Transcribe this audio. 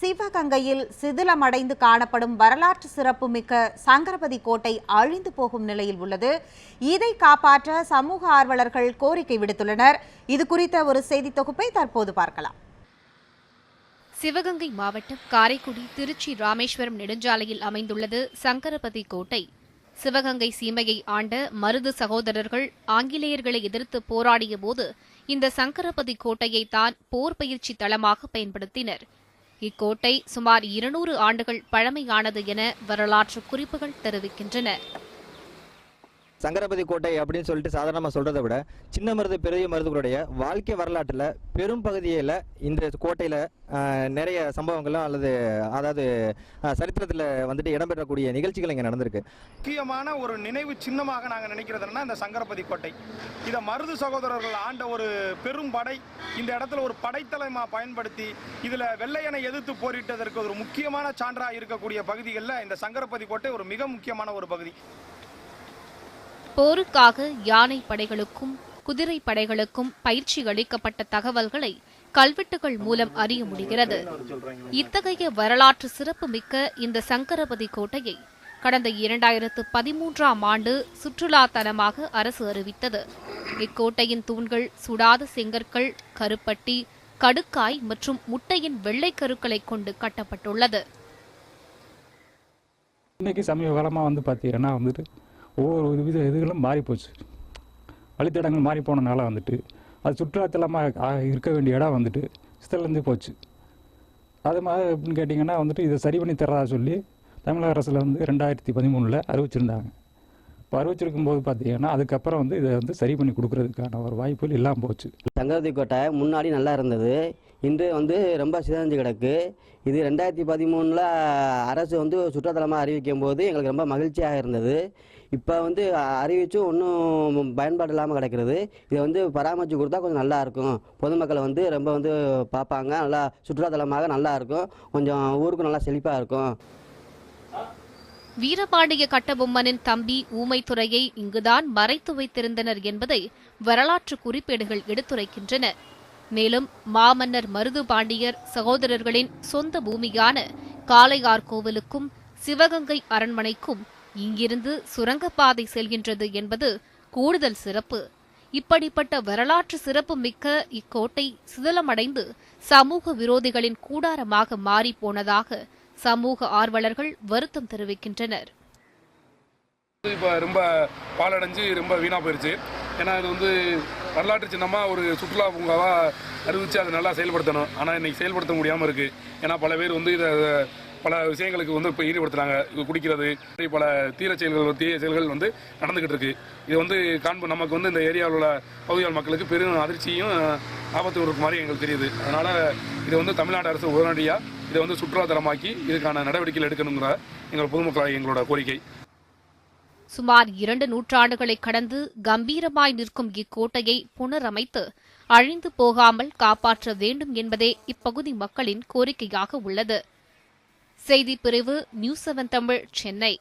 சிவகங்கையில் சிதிலமடைந்து காணப்படும் வரலாற்று சிறப்புமிக்க சங்கரபதி கோட்டை அழிந்து போகும் நிலையில் உள்ளது. இதை காப்பாற்ற சமூக ஆர்வலர்கள் கோரிக்கை விடுத்துள்ளனர். இது குறித்த ஒரு செய்தி தொகுப்பை தற்போது பார்க்கலாம். சிவகங்கை மாவட்டம் காரைக்குடி திருச்சி ராமேஸ்வரம் நெடுஞ்சாலையில் அமைந்துள்ளது சங்கரபதி கோட்டை. சிவகங்கை சீமையை ஆண்ட மருது சகோதரர்கள் ஆங்கிலேயர்களை எதிர்த்து போராடிய போது இந்த சங்கரபதி கோட்டையை தான் போர் பயிற்சி தளமாக பயன்படுத்தினர். இக்கோட்டை சுமார் இருநூறு ஆண்டுகள் பழமையானது என வரலாற்று குறிப்புகள் தெரிவிக்கின்றன. சங்கரபதி கோட்டை அப்படின்னு சொல்லிட்டு சாதாரணமாக சொல்கிறத விட சின்ன மருது பெரிய மருதுகளுடைய வாழ்க்கை வரலாற்றில் பெரும் பகுதியில் இந்த கோட்டையில் நிறைய சம்பவங்களும் அல்லது அதாவது சரித்திரத்தில் வந்துட்டு இடம்பெறக்கூடிய நிகழ்ச்சிகள் இங்கே நடந்திருக்கு. முக்கியமான ஒரு நினைவு சின்னமாக நாங்கள் நினைக்கிறதுனா இந்த சங்கரபதி கோட்டை. இதை மருது சகோதரர்கள் ஆண்ட ஒரு பெரும் படை இந்த இடத்துல ஒரு படைத்தலைமா பயன்படுத்தி இதில் வெள்ளையனை எதிர்த்து போரிட்டதற்கு ஒரு முக்கியமான சான்றாக இருக்கக்கூடிய பகுதிகளில் இந்த சங்கரபதி கோட்டை ஒரு மிக முக்கியமான ஒரு பகுதி. போருக்காக யானை படைகளுக்கும் குதிரை படைகளுக்கும் பயிற்சி அளிக்கப்பட்ட தகவல்களை கல்வெட்டுகள் மூலம் அறிய முடிகிறது. இத்தகைய வரலாற்று சிறப்புமிக்க இந்த சங்கரபதி கோட்டையை கடந்த இரண்டாயிரத்து பதிமூன்றாம் ஆண்டு சுற்றுலா தலமாக அரசு அறிவித்தது. இக்கோட்டையின் தூண்கள் சுடாத செங்கற்கள் கருப்பட்டி கடுக்காய் மற்றும் முட்டையின் வெள்ளை கருக்களை கொண்டு கட்டப்பட்டுள்ளது. இன்னைக்கு சமீப காலமாக வந்து பார்த்தீங்கன்னா வந்துட்டு ஒவ்வொரு வித இதுகளும் மாறிப்போச்சு வழித்தடங்கள் மாறி போனனால வந்துட்டு அது சுற்றுலாத்தலமாக இருக்க வேண்டிய இடம் வந்துட்டு சித்தலேருந்து போச்சு. அது மாதிரி எப்படின்னு கேட்டிங்கன்னா வந்துட்டு இதை சரி பண்ணி தரதா சொல்லி தமிழக அரசில் வந்து ரெண்டாயிரத்தி பதிமூணில் அறிவிச்சிருந்தாங்க. இப்போ அறிவிச்சிருக்கும் போது பார்த்தீங்கன்னா அதுக்கப்புறம் வந்து இதை வந்து சரி பண்ணி கொடுக்குறதுக்கான ஒரு வாய்ப்புகள் இல்லாமல் போச்சு. சங்கரதி கோட்டை முன்னாடி நல்லா இருந்தது. இன்று வந்து ரொம்ப சிதைஞ்சு கிடக்கு. இது ரெண்டாயிரத்தி பதிமூணில் அரசு வந்து சுற்றுலாத்தலமாக அறிவிக்கும் போது எங்களுக்கு ரொம்ப மகிழ்ச்சியாக இருந்தது. இப்போ வந்து அறிவிச்சும் ஒன்றும் பயன்பாடு இல்லாமல் கிடக்கிறது. இதை வந்து பராமரித்து கொடுத்தா கொஞ்சம் நல்லா இருக்கும். பொதுமக்களை வந்து ரொம்ப வந்து பார்ப்பாங்க. நல்லா சுற்றுலாத்தலமாக நல்லா இருக்கும். கொஞ்சம் ஊருக்கும் நல்லா செழிப்பாக இருக்கும். வீரபாண்டிய கட்டபொம்மனின் தம்பி ஊமைத்துறையை இங்குதான் மறைத்து வைத்திருந்தனர் என்பதை வரலாற்று குறிப்பேடுகள் எடுத்துரைக்கின்றன. மேலும் மாமன்னர் மருது பாண்டியர் சகோதரர்களின் சொந்த பூமியான காளையார் கோவிலுக்கும் சிவகங்கை அரண்மனைக்கும் இங்கிருந்து சுரங்கப்பாதை செல்கின்றது என்பது கூடுதல் சிறப்பு. இப்படிப்பட்ட வரலாற்று சிறப்பு மிக்க இக்கோட்டை சிதலமடைந்து சமூக விரோதிகளின் கூடாரமாக மாறிப் போனதாக சமூக ஆர்வலர்கள் வருத்தம் தெரிவிக்கின்றனர். இப்போ ரொம்ப பாலடைஞ்சு ரொம்ப வீணாக போயிடுச்சு ஏன்னா இது வந்து வரலாற்று சின்னமாக ஒரு சுற்றுலா பூங்காவாக அறிவித்து அதை நல்லா செயல்படுத்தணும். ஆனால் இன்னைக்கு செயல்படுத்த முடியாமல் இருக்குது ஏன்னா பல பேர் வந்து இதை பல விஷயங்களுக்கு வந்து இப்போ ஈடுபடுத்துகிறாங்க குடிக்கிறது பல தீர செயல்கள் தீய செயல்கள் வந்து நடந்துக்கிட்டு இருக்கு. இது வந்து காண்பு நமக்கு வந்து இந்த ஏரியாவில் உள்ள பகுதியால் மக்களுக்கு பெரும் அதிர்ச்சியும் ஆபத்து இருக்கும் மாதிரி எங்களுக்கு தெரியுது. அதனால் இது வந்து தமிழ்நாடு அரசு உடனடியாக இதை வந்து சுற்றுலாத்தலமாக்கி இதுக்கான நடவடிக்கைகள் எடுக்கணுங்கிற எங்கள் பொதுமக்கள் எங்களோட கோரிக்கை. சுமார் இரண்டு நூற்றாண்டுகளை கடந்து கம்பீரமாய் நிற்கும் இக்கோட்டையை புனரமைத்து அழிந்து போகாமல் காப்பாற்ற வேண்டும் என்பதே இப்பகுதி மக்களின் கோரிக்கையாக உள்ளது. செய்திப் பிரிவு நியூஸ் செவன் தமிழ் சென்னை.